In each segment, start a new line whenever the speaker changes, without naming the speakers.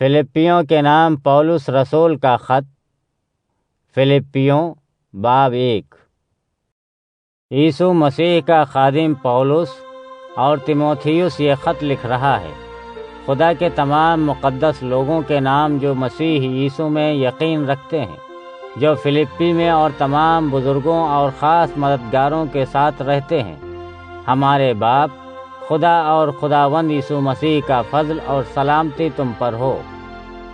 फिलिप्पियों के नाम पौलुस रसूल का खत फिलिप्पियों बाब एक। यीशु मसीह का खादिम पौलुस और तिमोथियुस ये खत लिख रहा है। खुदा के तमाम मुक़द्दस लोगों के नाम जो मसीह यीशु में यकीन रखते हैं, जो फिलिप्पी में और तमाम बुज़ुर्गों और ख़ास मददगारों के साथ रहते हैं, हमारे बाप खुदा और खुदावंद यीशु मसीह का फजल और सलामती तुम पर हो।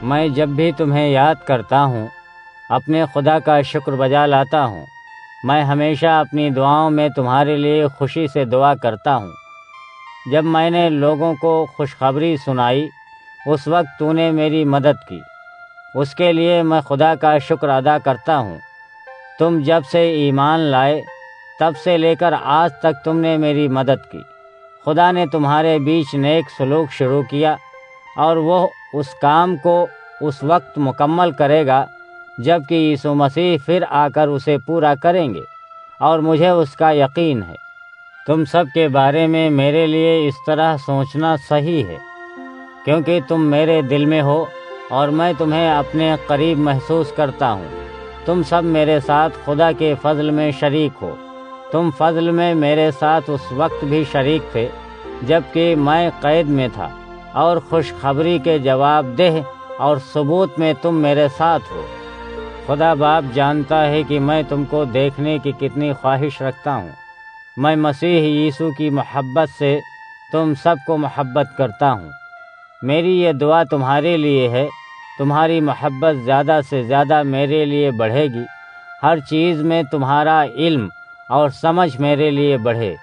मैं जब भी तुम्हें याद करता हूँ, अपने खुदा का शुक्र बजा लाता हूँ। मैं हमेशा अपनी दुआओं में तुम्हारे लिए खुशी से दुआ करता हूँ। जब मैंने लोगों को खुशखबरी सुनाई, उस वक्त तूने मेरी मदद की। उसके लिए मैं खुदा का शुक्र अदा करता हूँ। तुम जब से ईमान लाए, तब से लेकर आज तक तुमने मेरी मदद की। खुदा ने तुम्हारे बीच नेक सलूक शुरू किया और वह उस काम को उस वक्त मुकम्मल करेगा, जबकि यीशु मसीह फिर आकर उसे पूरा करेंगे और मुझे उसका यकीन है। तुम सब के बारे में मेरे लिए इस तरह सोचना सही है, क्योंकि तुम मेरे दिल में हो और मैं तुम्हें अपने करीब महसूस करता हूँ। तुम सब मेरे साथ खुदा के फजल में शरीक हो। तुम फजल में मेरे साथ उस वक्त भी शरीक थे, जबकि मैं कैद में था, और खुशखबरी के जवाब देह और सबूत में तुम मेरे साथ हो। खुदा बाप जानता है कि मैं तुमको देखने की कितनी ख्वाहिश रखता हूँ। मैं मसीह यीशु की मोहब्बत से तुम सबको मोहब्बत करता हूँ। मेरी ये दुआ तुम्हारे लिए है, तुम्हारी मोहब्बत ज़्यादा से ज़्यादा मेरे लिए बढ़ेगी। हर चीज़ में तुम्हारा इल्म और समझ मेरे लिए बढ़े।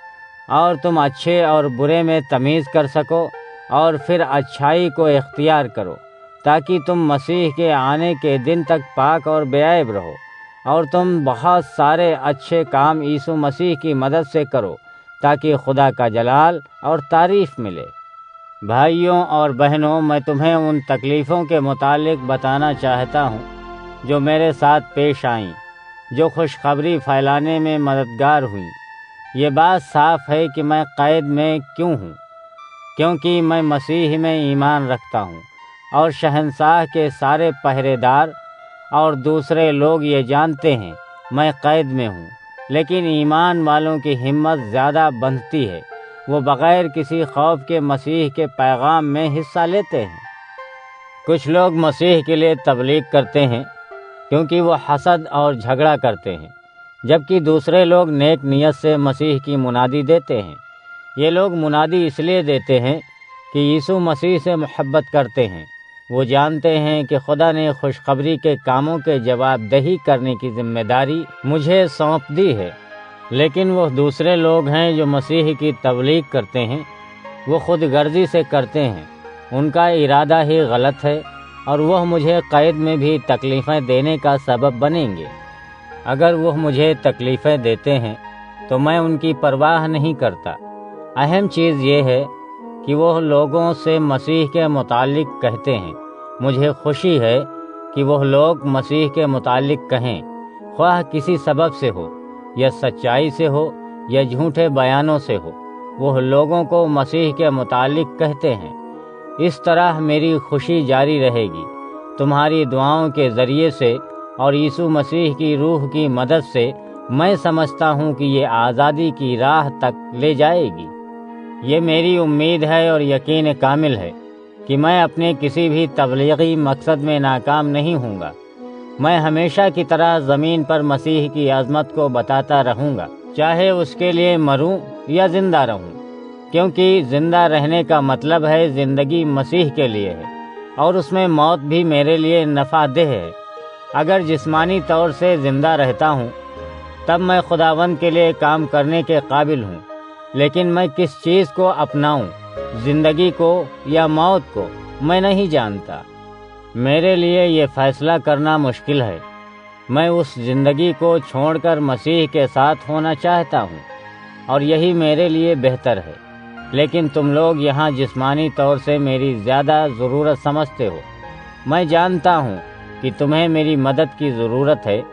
और तुम अच्छे और बुरे में तमीज़ कर सको और फिर अच्छाई को इख्तियार करो, ताकि तुम मसीह के आने के दिन तक पाक और बेआब रहो। और तुम बहुत सारे अच्छे काम यीशु मसीह की मदद से करो, ताकि खुदा का जलाल और तारीफ़ मिले। भाइयों और बहनों, मैं तुम्हें उन तकलीफ़ों के मुतालिक बताना चाहता हूँ, जो मेरे साथ पेश आईं। जो खुशखबरी फैलाने में मददगार हुई। ये बात साफ़ है कि मैं कैद में क्यों हूँ, क्योंकि मैं मसीह में ईमान रखता हूँ और शहनशाह के सारे पहरेदार और दूसरे लोग ये जानते हैं, मैं कैद में हूँ। लेकिन ईमान वालों की हिम्मत ज़्यादा बंधती है। वो बग़ैर किसी खौफ के मसीह के पैगाम में हिस्सा लेते हैं। कुछ लोग मसीह के लिए तबलीग करते हैं क्योंकि वो हसद और झगड़ा करते हैं, जबकि दूसरे लोग नेक नीयत से मसीह की मुनादी देते हैं। ये लोग मुनादी इसलिए देते हैं कि यीशु मसीह से मोहब्बत करते हैं। वो जानते हैं कि खुदा ने खुशखबरी के कामों के जवाब दही करने की ज़िम्मेदारी मुझे सौंप दी है। लेकिन वो दूसरे लोग हैं जो मसीह की तबलीग करते हैं। वो खुद गर्जी से करते हैं। उनका इरादा ही गलत है। और वह मुझे कैद में भी तकलीफ़ें देने का सबब बनेंगे। अगर वह मुझे तकलीफ़ें देते हैं तो मैं उनकी परवाह नहीं करता। अहम चीज़ ये है कि वह लोगों से मसीह के मुतालिक कहते हैं। मुझे खुशी है कि वह लोग मसीह के मुतालिक कहें, ख्वाह किसी सबब से हो, या सच्चाई से हो, या झूठे बयानों से हो। वह लोगों को मसीह के मुतालिक कहते हैं। इस तरह मेरी खुशी जारी रहेगी। तुम्हारी दुआओं के ज़रिए से और यीशु मसीह की रूह की मदद से मैं समझता हूँ कि ये आज़ादी की राह तक ले जाएगी। ये मेरी उम्मीद है और यकीन कामिल है कि मैं अपने किसी भी तबलीगी मकसद में नाकाम नहीं हूँगा। मैं हमेशा की तरह ज़मीन पर मसीह की आज़मत को बताता रहूँगा, चाहे उसके लिए मरूं या ज़िंदा रहूँ। क्योंकि ज़िंदा रहने का मतलब है ज़िंदगी मसीह के लिए है, और उसमें मौत भी मेरे लिए नफ़ादेह है। अगर जिस्मानी तौर से ज़िंदा रहता हूँ, तब मैं खुदावंद के लिए काम करने के काबिल हूँ, लेकिन मैं किस चीज़ को अपनाऊँ, ज़िंदगी को या मौत को, मैं नहीं जानता। मेरे लिए ये फैसला करना मुश्किल है। मैं उस ज़िंदगी को छोड़कर मसीह के साथ होना चाहता हूँ, और यही मेरे लिए बेहतर है। लेकिन तुम लोग यहाँ जिस्मानी तौर से मेरी ज़्यादा ज़रूरत समझते हो। मैं जानता हूँ कि तुम्हें मेरी मदद की ज़रूरत है,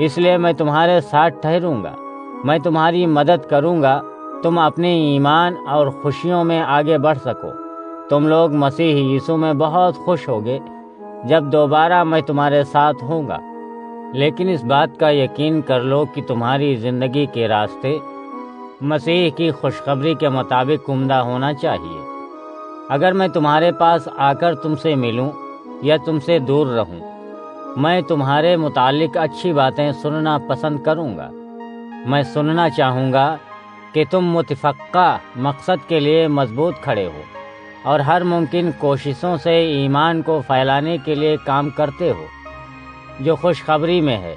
इसलिए मैं तुम्हारे साथ ठहरूँगा। मैं तुम्हारी मदद करूँगा, तुम अपने ईमान और खुशियों में आगे बढ़ सको। तुम लोग मसीह यीशु में बहुत खुश होगे, जब दोबारा मैं तुम्हारे साथ होऊँगा। लेकिन इस बात का यकीन कर लो कि तुम्हारी ज़िंदगी के रास्ते मसीह की खुशखबरी के मुताबिक उम्दा होना चाहिए अगर मैं तुम्हारे पास आकर तुमसे मिलूं या तुमसे दूर रहूँ, मैं तुम्हारे मुतालिक अच्छी बातें सुनना पसंद करूँगा। मैं सुनना चाहूँगा कि तुम मुतफ़ा मकसद के लिए मज़बूत खड़े हो और हर मुमकिन कोशिशों से ईमान को फैलाने के लिए काम करते हो जो खुशखबरी में है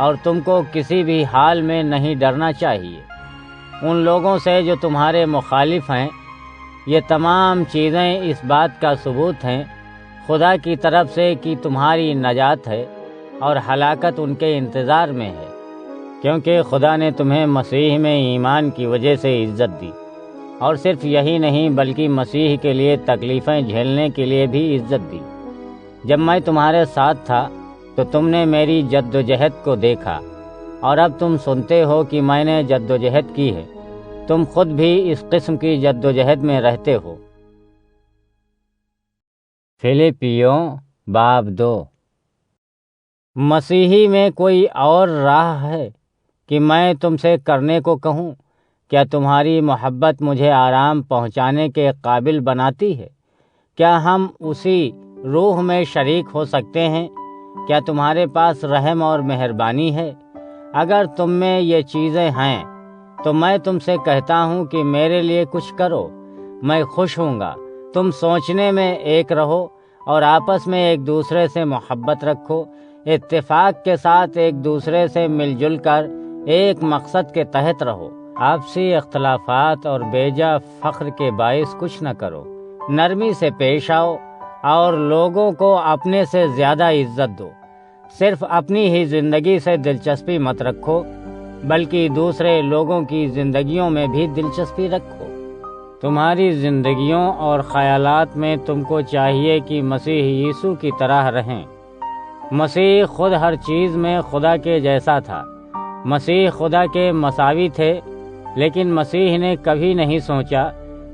और तुमको किसी भी हाल में नहीं डरना चाहिए उन लोगों से जो तुम्हारे मुखालिफ हैं। ये तमाम चीज़ें इस बात का सबूत हैं, खुदा की तरफ़ से कि तुम्हारी नजात है और हलाकत उनके इंतज़ार में है, क्योंकि खुदा ने तुम्हें मसीह में ईमान की वजह से इज़्ज़त दी। और सिर्फ़ यही नहीं, बल्कि मसीह के लिए तकलीफ़ें झेलने के लिए भी इज़्ज़त दी। जब मैं तुम्हारे साथ था तो तुमने मेरी जद्दोजहद को देखा और अब तुम सुनते हो कि मैंने जद्दोजहद की है। तुम खुद भी इस किस्म की जद्दोजहद में रहते हो। फिलिपियों, बाब दो। मसीही में कोई और राह है कि मैं तुमसे करने को कहूँ? क्या तुम्हारी मोहब्बत मुझे आराम पहुँचाने के काबिल बनाती है? क्या हम उसी रूह में शरीक हो सकते हैं? क्या तुम्हारे पास रहम और मेहरबानी है? अगर तुम में ये चीज़ें हैं तो मैं तुमसे कहता हूँ कि मेरे लिए कुछ करो। मैं खुश हूँगा तुम सोचने में एक रहो और आपस में एक दूसरे से मोहब्बत रखो। इत्तेफाक के साथ एक दूसरे से मिलजुल कर एक मकसद के तहत रहो। आपसी अख्तलाफात और बेजा फ़ख्र के बायस कुछ न करो। नरमी से पेश आओ और लोगों को अपने से ज़्यादा इज़्ज़त दो। सिर्फ़ अपनी ही ज़िंदगी से दिलचस्पी मत रखो, बल्कि दूसरे लोगों की ज़िंदगियों में भी दिलचस्पी रखो। तुम्हारी ज़िंदगियों और ख़यालात में तुमको चाहिए कि मसीह यीशु की तरह रहें। मसीह खुद हर चीज़ में खुदा के जैसा था। मसीह खुदा के मसावी थे, लेकिन मसीह ने कभी नहीं सोचा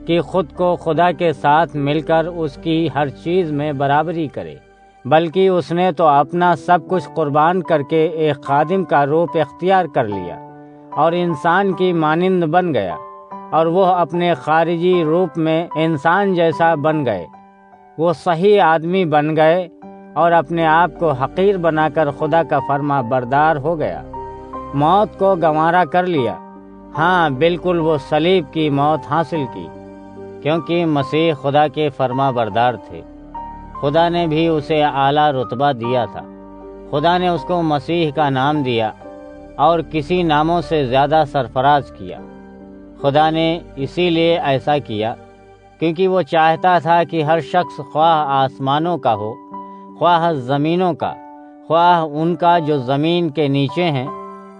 कि खुद को खुदा के साथ मिलकर उसकी हर चीज़ में बराबरी करे। बल्कि उसने तो अपना सब कुछ कुर्बान करके एक खादिम का रूप इख्तियार कर लिया और इंसान की मानिंद बन गया और वह अपने खारिजी रूप में इंसान जैसा बन गए। वो सही आदमी बन गए और अपने आप को हकीर बनाकर खुदा का फर्मा बरदार हो गया। मौत को गंवारा कर लिया। हाँ बिल्कुल वो सलीब की मौत हासिल की, क्योंकि मसीह खुदा के फर्मा बरदार थे। खुदा ने भी उसे आला रुतबा दिया था। खुदा ने उसको मसीह का नाम दिया और किसी नामों से ज़्यादा सरफराज किया। खुदा ने इसीलिए ऐसा किया क्योंकि वो चाहता था कि हर शख्स ख्वाह आसमानों का हो, ख्वाह ज़मीनों का, ख्वाह उनका जो ज़मीन के नीचे हैं,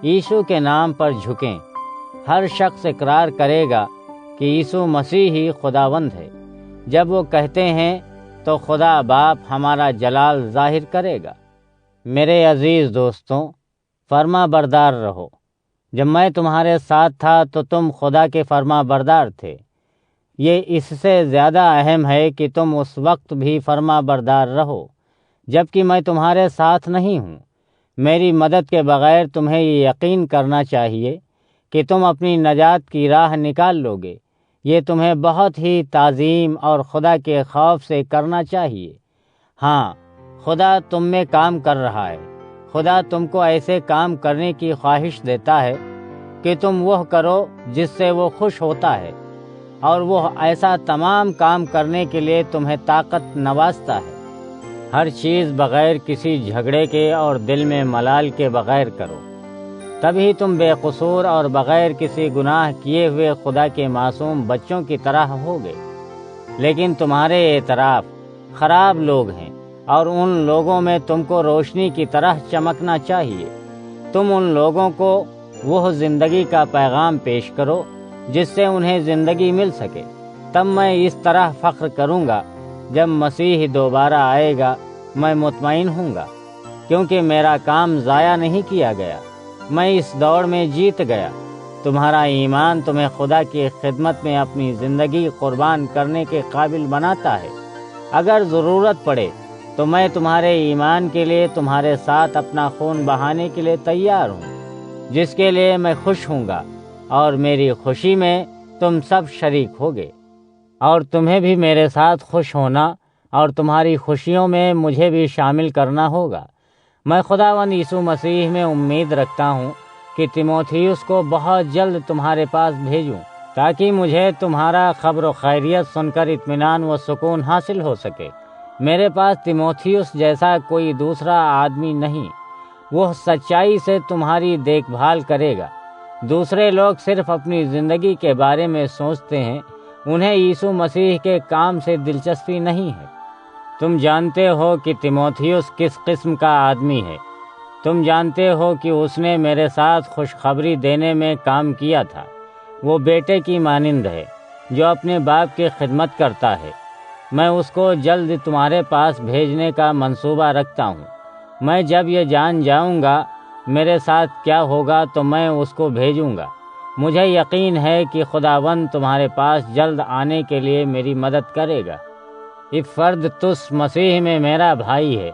यीशु के नाम पर झुकें। हर शख्स इकरार करेगा कि यीशु मसीह ही खुदावंद है। जब वो कहते हैं तो खुदा बाप हमारा जलाल ज़ाहिर करेगा। मेरे अज़ीज़ दोस्तों फर्मा बरदार रहो। जब मैं तुम्हारे साथ था तो तुम खुदा के फर्मा बरदार थे। ये इससे ज़्यादा अहम है कि तुम उस वक्त भी फर्मा बरदार रहो, जबकि मैं तुम्हारे साथ नहीं हूँ। मेरी मदद के बगैर तुम्हें ये यकीन करना चाहिए कि तुम अपनी नजात की राह निकाल लोगे। ये तुम्हें बहुत ही ताज़ीम और खुदा के खौफ से करना चाहिए। हाँ खुदा तुम में काम कर रहा है। खुदा तुमको ऐसे काम करने की ख्वाहिश देता है कि तुम वह करो जिससे वो खुश होता है और वह ऐसा तमाम काम करने के लिए तुम्हें ताकत नवाजता है। हर चीज़ बग़ैर किसी झगड़े के और दिल में मलाल के बग़ैर करो। तभी तुम बेकसूर और बग़ैर किसी गुनाह किए हुए खुदा के मासूम बच्चों की तरह होगे। लेकिन तुम्हारे एतराफ़ ख़राब लोग हैं और उन लोगों में तुमको रोशनी की तरह चमकना चाहिए। तुम उन लोगों को वह ज़िंदगी का पैगाम पेश करो, जिससे उन्हें ज़िंदगी मिल सके। तब मैं इस तरह फ़ख्र करूँगा, जब मसीह दोबारा आएगा, मैं मुतमिन हूँगा क्योंकि मेरा काम ज़ाया नहीं किया गया। मैं इस दौड़ में जीत गया। तुम्हारा ईमान तुम्हें खुदा की खिदमत में अपनी ज़िंदगी कुर्बान करने के काबिल बनाता है। अगर ज़रूरत पड़े तो मैं तुम्हारे ईमान के लिए तुम्हारे साथ अपना खून बहाने के लिए तैयार हूँ, जिसके लिए मैं खुश हूँगा और मेरी खुशी में तुम सब शरीक होगे। और तुम्हें भी मेरे साथ खुश होना और तुम्हारी खुशियों में मुझे भी शामिल करना होगा। मैं खुदावन यीशु मसीह में उम्मीद रखता हूँ कि तिमोथियुस को बहुत जल्द तुम्हारे पास भेजूँ, ताकि मुझे तुम्हारा खबर खैरियत सुनकर इत्मीनान व सुकून हासिल हो सके। मेरे पास तिमोथियुस जैसा कोई दूसरा आदमी नहीं, वह सच्चाई से तुम्हारी देखभाल करेगा। दूसरे लोग सिर्फ़ अपनी ज़िंदगी के बारे में सोचते हैं, उन्हें यीशु मसीह के काम से दिलचस्पी नहीं है। तुम जानते हो कि तिमोथियुस किस किस्म का आदमी है। तुम जानते हो कि उसने मेरे साथ खुशखबरी देने में काम किया था। वो बेटे की मानिंद है, जो अपने बाप की खिदमत करता है। मैं उसको जल्द तुम्हारे पास भेजने का मंसूबा रखता हूँ। मैं जब ये जान जाऊँगा, मेरे साथ क्या होगा तो मैं उसको भेजूँगा। मुझे यकीन है कि खुदावन तुम्हारे पास जल्द आने के लिए मेरी मदद करेगा। इस फर्द तुस मसीह में मेरा भाई है।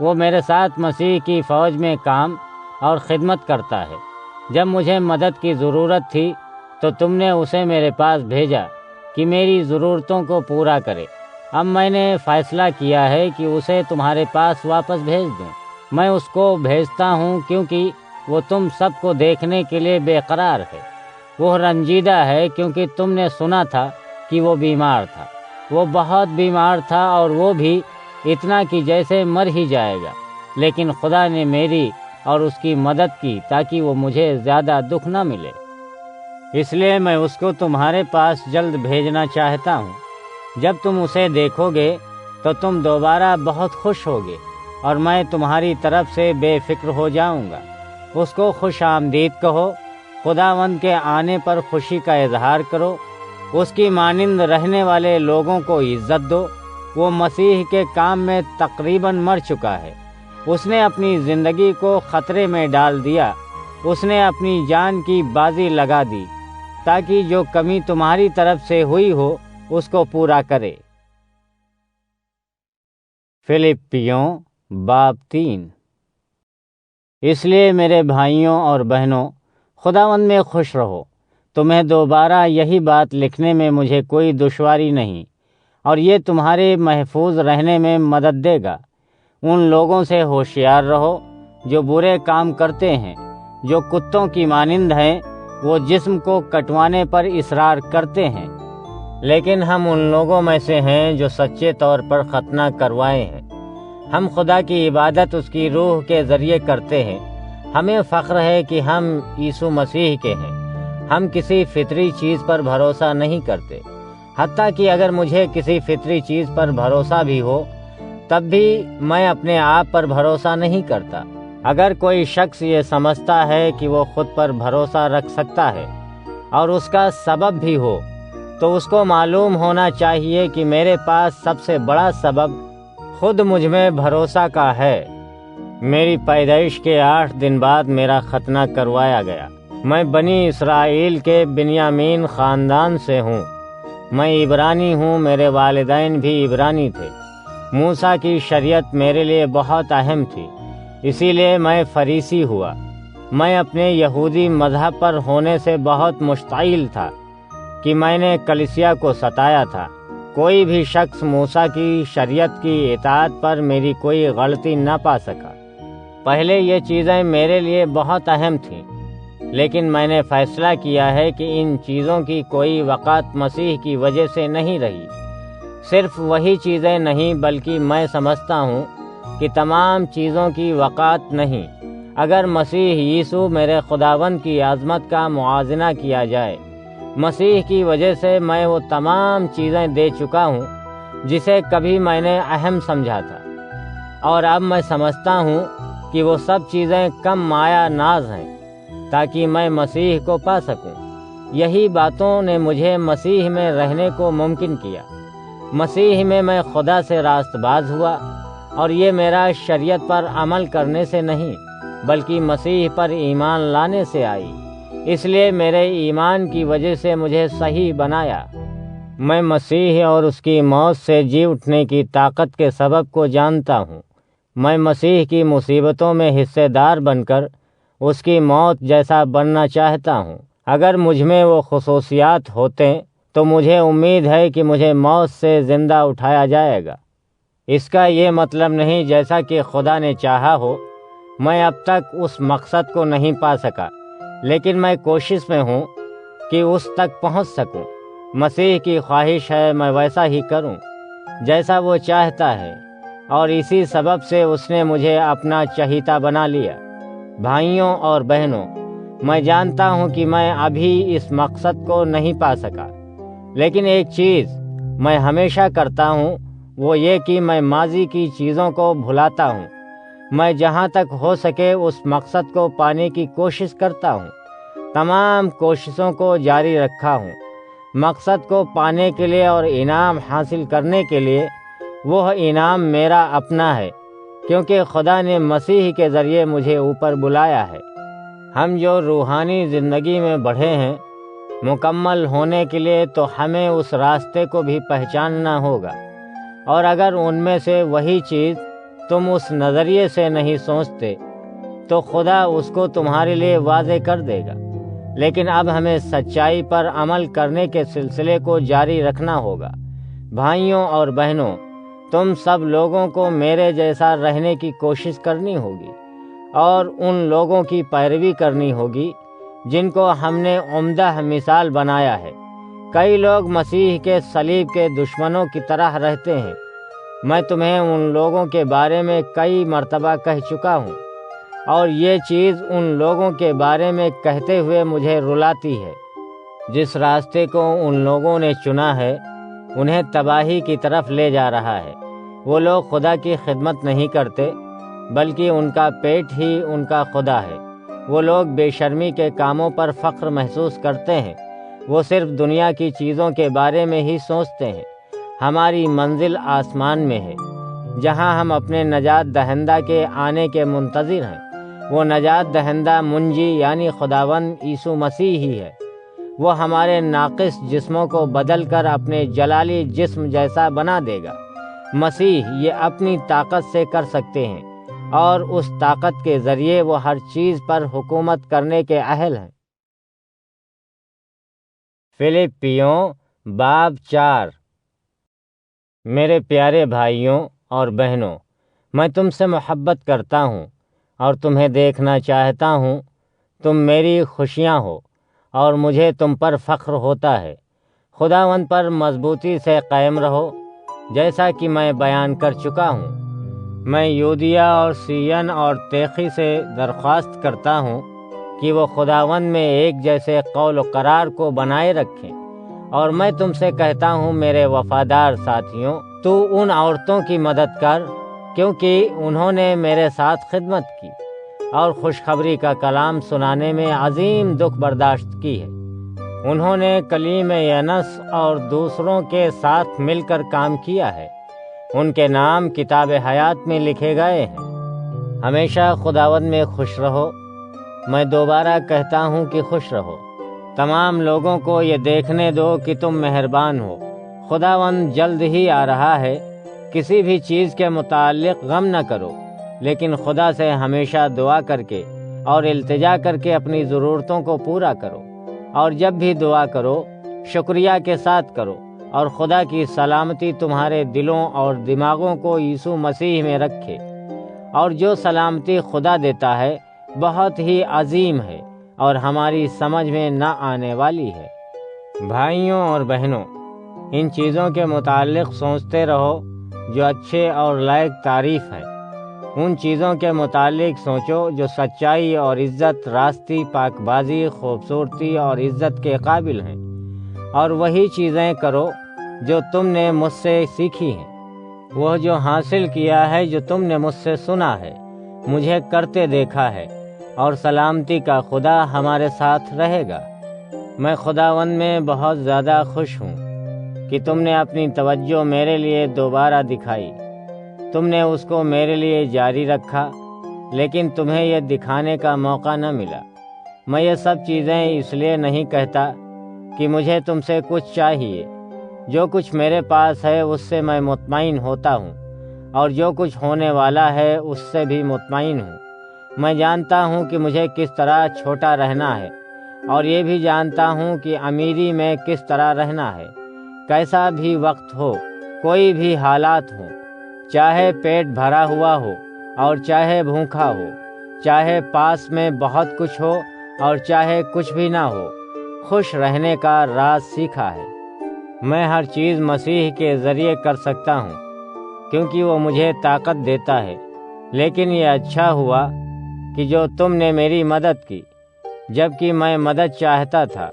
वो मेरे साथ मसीह की फ़ौज में काम और ख़िदमत करता है। जब मुझे मदद की ज़रूरत थी तो तुमने उसे मेरे पास भेजा कि मेरी ज़रूरतों को पूरा करे। अब मैंने फ़ैसला किया है कि उसे तुम्हारे पास वापस भेज दूँ। मैं उसको भेजता हूँ क्योंकि वो तुम सबको देखने के लिए बेकरार है। वो रंजीदा है क्योंकि तुमने सुना था कि वो बीमार था। वो बहुत बीमार था और वो भी इतना कि जैसे मर ही जाएगा। लेकिन खुदा ने मेरी और उसकी मदद की ताकि वो मुझे ज़्यादा दुख न मिले। इसलिए मैं उसको तुम्हारे पास जल्द भेजना चाहता हूँ। जब तुम उसे देखोगे तो तुम दोबारा बहुत खुश होगे और मैं तुम्हारी तरफ़ से बेफिक्र हो जाऊँगा। उसको खुश आमदीद कहो खुदावंद के आने पर खुशी का इजहार करो उसकी मानिंद रहने वाले लोगों को इज़्ज़त दो। वो मसीह के काम में तकरीबन मर चुका है। उसने अपनी ज़िंदगी को ख़तरे में डाल दिया। उसने अपनी जान की बाजी लगा दी, ताकि जो कमी तुम्हारी तरफ़ से हुई हो, उसको पूरा करे। फिलिपियों बाब तीन। इसलिए मेरे भाइयों और बहनों, खुदावंद में खुश रहो। तुम्हें दोबारा यही बात लिखने में मुझे कोई दुश्वारी नहीं, और ये तुम्हारे महफूज रहने में मदद देगा। उन लोगों से होशियार रहो, जो बुरे काम करते हैं, जो कुत्तों की मानिंद हैं, वो जिस्म को कटवाने पर इसरार करते हैं। लेकिन हम उन लोगों में से हैं जो सच्चे तौर पर खतना करवाए हैं। हम खुदा की इबादत उसकी रूह के ज़रिए करते हैं। हमें फ़ख्र है कि हम यीशु मसीह के हैं। हम किसी फितरी चीज़ पर भरोसा नहीं करते। हती कि अगर मुझे किसी फितरी चीज़ पर भरोसा भी हो, तब भी मैं अपने आप पर भरोसा नहीं करता। अगर कोई शख्स ये समझता है कि वो खुद पर भरोसा रख सकता है, और उसका सबब भी हो तो उसको मालूम होना चाहिए कि मेरे पास सबसे बड़ा सबब खुद मुझमें भरोसा का है। मेरी पैदाइश के आठ दिन बाद मेरा खतना करवाया गया। मैं बनी इसराइल के बिनियामीन ख़ानदान से हूँ। मैं इब्रानी हूँ, मेरे वालदेन भी इब्रानी थे। मूसा की शरीयत मेरे लिए बहुत अहम थी, इसीलिए मैं फरीसी हुआ। मैं अपने यहूदी मज़हब पर होने से बहुत मुश्तिल था कि मैंने कलिसिया को सताया था। कोई भी शख्स मूसा की शरीयत की इतात पर मेरी कोई गलती न पा सका। पहले ये चीज़ें मेरे लिए बहुत अहम थीं। लेकिन मैंने फैसला किया है कि इन चीज़ों की कोई वक़ात मसीह की वजह से नहीं रही। सिर्फ़ वही चीज़ें नहीं, बल्कि मैं समझता हूँ कि तमाम चीज़ों की वक़ात नहीं। अगर मसीह यीशु मेरे खुदावंद की आज़मत का मुआजना किया जाए, मसीह की वजह से मैं वो तमाम चीज़ें दे चुका हूँ, जिसे कभी मैंने अहम समझा था। और अब मैं समझता हूँ कि वो सब चीज़ें कम माया नाज हैं। ताकि मैं मसीह को पा सकूँ। यही बातों ने मुझे मसीह में रहने को मुमकिन किया। मसीह में मैं खुदा से रास्तबाज हुआ, और ये मेरा शरीयत पर अमल करने से नहीं, बल्कि मसीह पर ईमान लाने से आई। इसलिए मेरे ईमान की वजह से मुझे सही बनाया। मैं मसीह और उसकी मौत से जी उठने की ताकत के सबब को जानता हूँ। मैं मसीह की मुसीबतों में हिस्सेदार बनकर उसकी मौत जैसा बनना चाहता हूँ। अगर मुझमें वो खसूसियात होते तो मुझे उम्मीद है कि मुझे मौत से ज़िंदा उठाया जाएगा। इसका ये मतलब नहीं जैसा कि खुदा ने चाहा हो, मैं अब तक उस मकसद को नहीं पा सका, लेकिन मैं कोशिश में हूँ कि उस तक पहुँच सकूँ। मसीह की ख्वाहिश है, मैं वैसा ही करूँ, जैसा वो चाहता है, और इसी सबब से उसने मुझे अपना चहीता बना लिया। भाइयों और बहनों, मैं जानता हूँ कि मैं अभी इस मकसद को नहीं पा सका। लेकिन एक चीज़ मैं हमेशा करता हूँ, वो ये कि मैं माजी की चीज़ों को भुलाता हूँ। मैं जहाँ तक हो सके उस मकसद को पाने की कोशिश करता हूँ। तमाम कोशिशों को जारी रखा हूँ। मकसद को पाने के लिए और इनाम हासिल करने के लिए, वह इनाम मेरा अपना है। क्योंकि खुदा ने मसीह के ज़रिए मुझे ऊपर बुलाया है। हम जो रूहानी ज़िंदगी में बढ़े हैं, मुकम्मल होने के लिए तो हमें उस रास्ते को भी पहचानना होगा। और अगर उनमें से वही चीज़ तुम उस नज़रिए से नहीं सोचते तो खुदा उसको तुम्हारे लिए वाजे कर देगा। लेकिन अब हमें सच्चाई पर अमल करने के सिलसिले को जारी रखना होगा। भाइयों और बहनों तुम सब लोगों को मेरे जैसा रहने की कोशिश करनी होगी और उन लोगों की पैरवी करनी होगी, जिनको हमने उम्दा मिसाल बनाया है। कई लोग मसीह के सलीब के दुश्मनों की तरह रहते हैं। मैं तुम्हें उन लोगों के बारे में कई मर्तबा कह चुका हूँ, और ये चीज़ उन लोगों के बारे में कहते हुए मुझे रुलाती है। जिस रास्ते को उन लोगों ने चुना है उन्हें तबाही की तरफ़ ले जा रहा है। वो लोग खुदा की खिदमत नहीं करते, बल्कि उनका पेट ही उनका खुदा है। वो लोग बेशर्मी के कामों पर फ़ख्र महसूस करते हैं। वो सिर्फ़ दुनिया की चीज़ों के बारे में ही सोचते हैं। हमारी मंजिल आसमान में है। जहाँ हम अपने नजात दहंदा के आने के मुंतज़र हैं। वो नजात दहंदा मुंजी यानी खुदावन यीशु मसीह ही है। वो हमारे नाकिस जिस्मों को बदल कर अपने जलाली जिस्म जैसा बना देगा। मसीह ये अपनी ताकत से कर सकते हैं, और उस ताकत के ज़रिए वो हर चीज़ पर हुकूमत करने के अहल हैं। फिलिपियों, बाब चार। मेरे प्यारे भाइयों और बहनों, मैं तुमसे मोहब्बत करता हूँ और तुम्हें देखना चाहता हूँ, तुम मेरी खुशियाँ हो। और मुझे तुम पर फ़ख्र होता है। खुदावन पर मजबूती से कायम रहो, जैसा कि मैं बयान कर चुका हूँ। मैं यूदिया और सीयन और तेखी से दरख्वास्त करता हूँ कि वो खुदावन में एक जैसे कौल करार को बनाए रखें। और मैं तुमसे कहता हूँ, मेरे वफादार साथियों, तू उन औरतों की मदद कर, क्योंकि उन्होंने मेरे साथ खिदमत की। और खुशखबरी का कलाम सुनाने में अजीम दुख बर्दाश्त की है। उन्होंने कलीम यनस और दूसरों के साथ मिलकर काम किया है। उनके नाम किताब हयात में लिखे गए हैं। हमेशा खुदावन में खुश रहो। मैं दोबारा कहता हूँ कि खुश रहो। तमाम लोगों को ये देखने दो कि तुम मेहरबान हो। खुदावन जल्द ही आ रहा है। किसी भी चीज़ के मुतालिक गम न करो। लेकिन खुदा से हमेशा दुआ करके और इल्तजा करके अपनी ज़रूरतों को पूरा करो और जब भी दुआ करो, शुक्रिया के साथ करो और खुदा की सलामती तुम्हारे दिलों और दिमागों को यीशु मसीह में रखे। और जो सलामती खुदा देता है, बहुत ही अजीम है और हमारी समझ में न आने वाली है। भाइयों और बहनों, इन चीज़ों के मुतालिक सोचते रहो जो अच्छे और लायक तारीफ़ है। उन चीज़ों के मुतालिक सोचो जो सच्चाई और इज़्ज़त, रास्ती, पाकबाजी, खूबसूरती और इज़्ज़त के काबिल हैं। और वही चीज़ें करो जो तुमने मुझसे सीखी हैं। वह जो हासिल किया है, जो तुमने मुझसे सुना है, मुझे करते देखा है, और सलामती का खुदा हमारे साथ रहेगा। मैं खुदावन में बहुत ज़्यादा खुश हूँ कि तुमने अपनी तवज्जो मेरे लिए दोबारा दिखाई। तुमने उसको मेरे लिए जारी रखा, लेकिन तुम्हें यह दिखाने का मौका न मिला। मैं ये सब चीज़ें इसलिए नहीं कहता कि मुझे तुमसे कुछ चाहिए। जो कुछ मेरे पास है, उससे मैं मुतमिन होता हूँ, और जो कुछ होने वाला है, उससे भी मुतमिन हूँ। मैं जानता हूँ कि मुझे किस तरह छोटा रहना है, और ये भी जानता हूँ कि अमीरी में किस तरह रहना है। कैसा भी वक्त हो, कोई भी हालात हो चाहे पेट भरा हुआ हो और चाहे भूखा हो, चाहे पास में बहुत कुछ हो और चाहे कुछ भी ना हो, खुश रहने का राज सीखा है। मैं हर चीज़ मसीह के ज़रिए कर सकता हूँ, क्योंकि वो मुझे ताकत देता है। लेकिन ये अच्छा हुआ कि जो तुमने मेरी मदद की, जबकि मैं मदद चाहता था,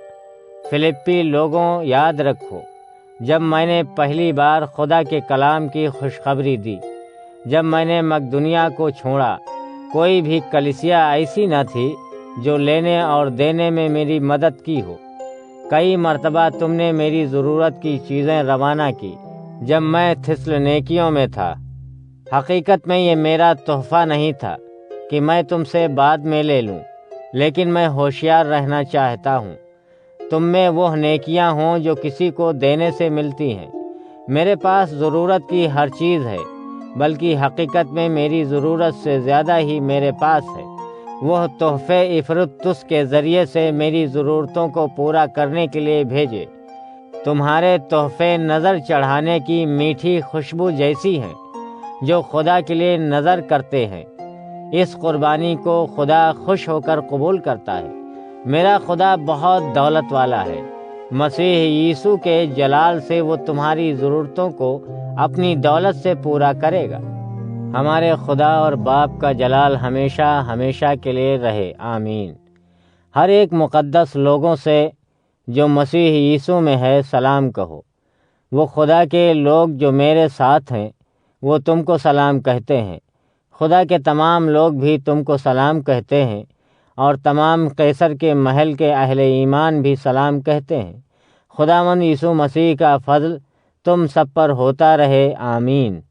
फिलिप्पी लोगों याद रखो। जब मैंने पहली बार खुदा के कलाम की खुशखबरी दी जब मैंने मकदुनिया को छोड़ा कोई भी कलिसिया ऐसी न थी जो लेने और देने में मेरी मदद की हो। कई मरतबा तुमने मेरी ज़रूरत की चीज़ें रवाना की जब मैं थिसलनेकियों में था। हकीकत में ये मेरा तोहफा नहीं था कि मैं तुमसे बाद में ले लूँ, लेकिन मैं होशियार रहना चाहता हूँ। तुम में वो नेकियाँ हों जो किसी को देने से मिलती हैं। मेरे पास ज़रूरत की हर चीज़ है, बल्कि हकीकत में मेरी ज़रूरत से ज़्यादा ही मेरे पास है। वह तोहफे इफरुतुस के ज़रिए से मेरी ज़रूरतों को पूरा करने के लिए भेजे। तुम्हारे तोहफे नज़र चढ़ाने की मीठी खुशबू जैसी हैं, जो खुदा के लिए नज़र करते हैं। इस कुर्बानी को खुदा खुश होकर कबूल करता है। मेरा खुदा बहुत दौलत वाला है। मसीह यीशु के जलाल से वो तुम्हारी ज़रूरतों को अपनी दौलत से पूरा करेगा। हमारे खुदा और बाप का जलाल हमेशा हमेशा के लिए रहे। आमीन। हर एक मुक़द्दस लोगों से जो मसीह यीशु में है, सलाम कहो। वो खुदा के लोग जो मेरे साथ हैं, वो तुमको सलाम कहते हैं। खुदा के तमाम लोग भी तुमको सलाम कहते हैं। और तमाम कैसर के महल के अहल ईमान भी सलाम कहते हैं। खुदावंद यीशु मसीह का फजल तुम सब पर होता रहे, आमीन।